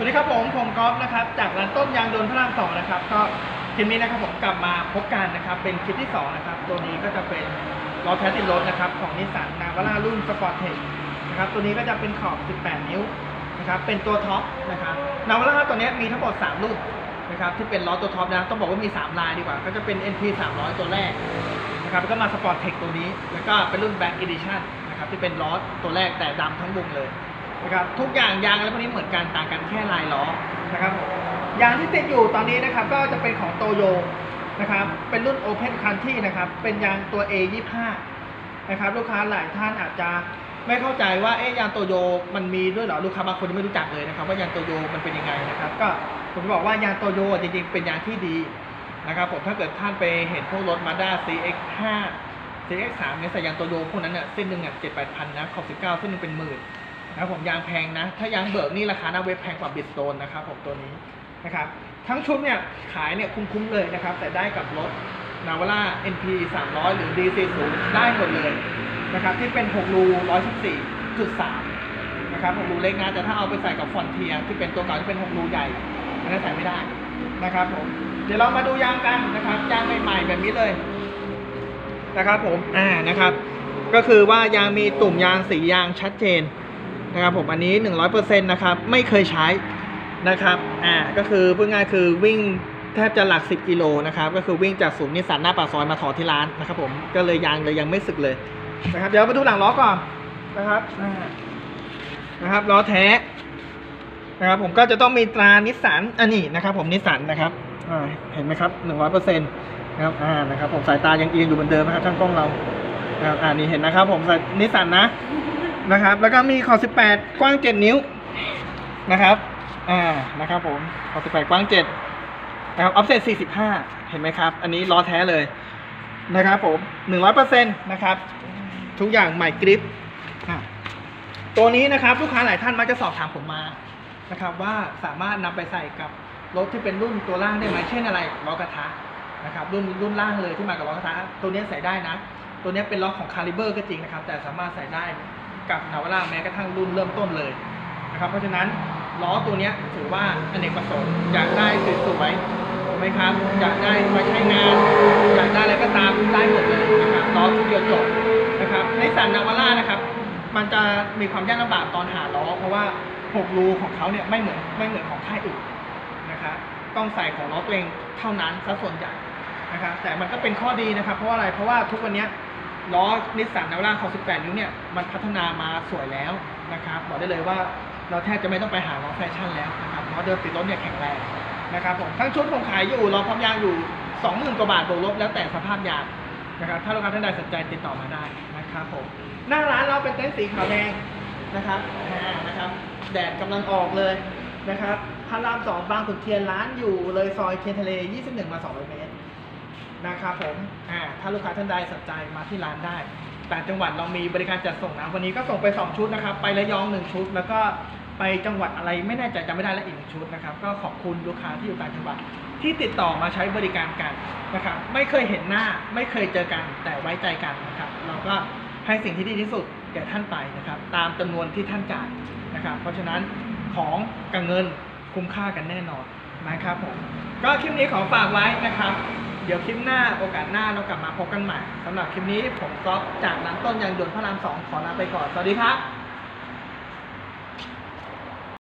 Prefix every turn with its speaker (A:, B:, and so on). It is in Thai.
A: สวัสดีครับผมผมกอล์ฟนะครับจากร้านต้นยางยนพระรามสองนะครับ ก็คลิปนี้นะครับผมกลับมาพบกันนะครับ เป็นคลิปที่สองนะครับตัวนี้ก็จะเป็นล้อแท้ติดรถนะครับของนิสสันนาวาร่ารุ่นสปอร์ตเทคนะครับตัวนี้ก็จะเป็นขอบ 18 นิ้วนะครับเป็นตัวท็อปนะครับนาวาร่าตัวนี้มีทั้งหมด 3 รุ่นนะครับที่เป็นล้อตัวท็อปนะต้องบอกว่ามี 3 ลายดีกว่า ก็จะเป็น NP 300 ตัวแรกนะครับแล้วก็มาสปอร์ตเทคตัวนี้ แล้วก็เป็นรุ่น Black Edition นะครับที่เป็นล้อตัวแรกแต่ดำทั้งวงเลย นะครับทุกอย่างยางอะไรพวกนี้เหมือนกันต่างกันแค่ลายล้อนะครับยางที่ติดอยู่ตอนนี้นะครับก็จะเป็นของโตโยนะครับเป็นรุ่น Open Country นะครับเป็นยางตัว A25 นะครับลูกค้าหลายท่านอาจจะไม่เข้าใจว่าเอ๊ะยางโตโยมันมีด้วยเหรอลูกค้าบางคนไม่รู้จักเลยนะครับ ว่ายางโตโยมันเป็นยังไงนะครับ ก็ผมจะบอกว่ายางโตโยจริงๆเป็นยางที่ดีนะครับผมถ้าเกิดท่านไปเห็นพวกรถ Mazda CX5 CX3 เนี่ยใส่ยางโตโยพวกนั้นเนี่ยเส้นหนึ่งอะเจ็ดแปดพันนะขอบสิบเก้าเส้นหนึ่งเป็นหมื่น นะครับผมยางแพงนะ ถ้ายางเบิกนี่ราคาหน้าเว็บแพงกว่าบิดโตนนะครับผมตัวนี้นะครับทั้งชุดเนี่ยขายเนี่ยคุ้มๆเลยนะครับ แต่ได้กับรถนาวาร่า NP 300 หรือ DC0 ได้หมดเลยนะครับที่เป็น 6 รู 114.3 นะครับ 6 รูเล็กนะ แต่ถ้าเอาไปใส่กับฟอนเทียที่เป็นตัวเก่าที่เป็น 6 รูใหญ่อันนั้นใส่ไม่ได้นะครับผมเดี๋ยวเรามาดูยางกันนะครับยางใหม่ๆแบบนี้เลยนะครับผมอ่านะครับ ก็คือว่ายางมีตุ่มยางสียางชัดเจน นะครับผมอันนี้ 100%นะครับไม่เคยใช้นะครับอ่าก็คือพูดง่ายคือวิ่งแทบจะหลัก 10 กิโลนะครับก็คือวิ่งจากศูนย์นิสสันหน้าปากซอยมาถอดที่ร้านนะครับผมก็เลยยางเลยยังไม่สึกเลยนะครับเดี๋ยวมาดูหลังล้อก่อนนะครับอ่านะครับล้อแท้นะครับผมก็จะต้องมีตรานิสสันอันนี้นะครับ ผมนิสสันนะครับอ่าเห็นไหมครับ100%นต์นะครับอ่านะครับผมสายตายังเอียงอยู่เหมือนเดิมนะครับช่างกล้องเราอ่านี่เห็นนะครับ ผมนิสสันนะ นะครับ แล้วก็มีขอบ18 กว้าง 7 นิ้วนะครับ อ่า นะครับผม ขอบ18 กว้าง 7 นะครับ ออฟเซ็ต45 เห็นไหมครับ อันนี้ล้อแท้เลยนะครับผม 100%นะครับ ทุกอย่างใหม่กริปตัวนี้นะครับลูกค้าหลายท่านมักจะสอบถามผมมานะครับ ว่าสามารถนำไปใส่กับรถที่เป็นรุ่นตัวล่างได้ไหมเช่นอะไรล้อกระทะนะครับรุ่นรุ่นล่างเลยที่มากับล้อกระทะตัวนี้ใส่ได้นะ ตัวนี้เป็นล็อของคาลิเบอร์ก็จริงนะครับ แต่สามารถใส่ได้ กับนาวาร่าแม้กระทั่งรุ่นเริ่มต้นเลยนะครับเพราะฉะนั้นล้อตัวนี้ถือว่าอเนกประสงค์อยากได้สวยๆถูกไหมครับอยากได้มาใช้งาน อยากได้อะไรก็ตามได้หมดเลยนะครับล้อทุกเดียวจบนะครับในสันนาวาร่านะครับ มันจะมีความยากลำบากตอนหาล้อ เพราะว่า6รูของเขาเนี่ยไม่เหมือนไม่เหมือนของค่ายอื่นนะครับต้องใส่ของล้อตัวเองเท่านั้นซะส่วนใหญ่นะครับแต่มันก็เป็นข้อดีนะครับ เพราะว่าอะไรเพราะว่าทุกวันนี้ ล้อนิสสันนาวาร่าของ18 นิ้วเนี่ยมันพัฒนามาสวยแล้วนะครับบอกได้เลยว่าเราแทบจะไม่ต้องไปหาล้อแฟชั่นแล้วนะครับล้อเดิมติดรถเนี่ยแข็งแรงนะครับผมทั้งชุดผมขายอยู่ล้อพร้อมยางอยู่ 20,000กว่าบาทบวกลบแล้วแต่สภาพยางนะครับถ้าลูกค้าท่านใดสนใจติดต่อมาได้นะครับผมหน้าร้านเราเป็นเต็นท์สีขาวแดงนะครับนะครับแดดกำลังออกเลยนะครับพระรามสองบางขุนเทียนร้านอยู่เลยซอยเทียนทะเล 21 มา200เมตร นะครับผมอ่าถ้าลูกค้าท่านใดสนใจมาที่ร้านได้ต่างจังหวัดเรามีบริการจัดส่งนะวันนี้ก็ส่งไป 2 ชุดนะครับ ไประยอง 1 ชุด แล้วก็ไปจังหวัดอะไรไม่แน่ใจจำไม่ได้ล้วอีกหนึ่งชุดนะครับ ก็ขอบคุณลูกค้าที่อยู่ต่างจังหวัดที่ติดต่อมาใช้บริการกันนะครับ ไม่เคยเห็นหน้าไม่เคยเจอกันแต่ไว้ใจกันนะครับ เราก็ให้สิ่งที่ดีที่สุดแก่ท่านไปนะครับ ตามจำนวนที่ท่านจ่ายนะครับ เพราะฉะนั้นของกับเงินคุ้มค่ากันแน่นอนนะครับผมก็คลิปนี้ขอฝากไว้นะครับ เดี๋ยวคลิปหน้าโอกาสหน้าเรากลับมาพบกันใหม่สำหรับคลิปนี้ผมก๊อฟจากร้านต้นยางยนต์พระรามสองขอลาไปก่อน สวัสดีครับ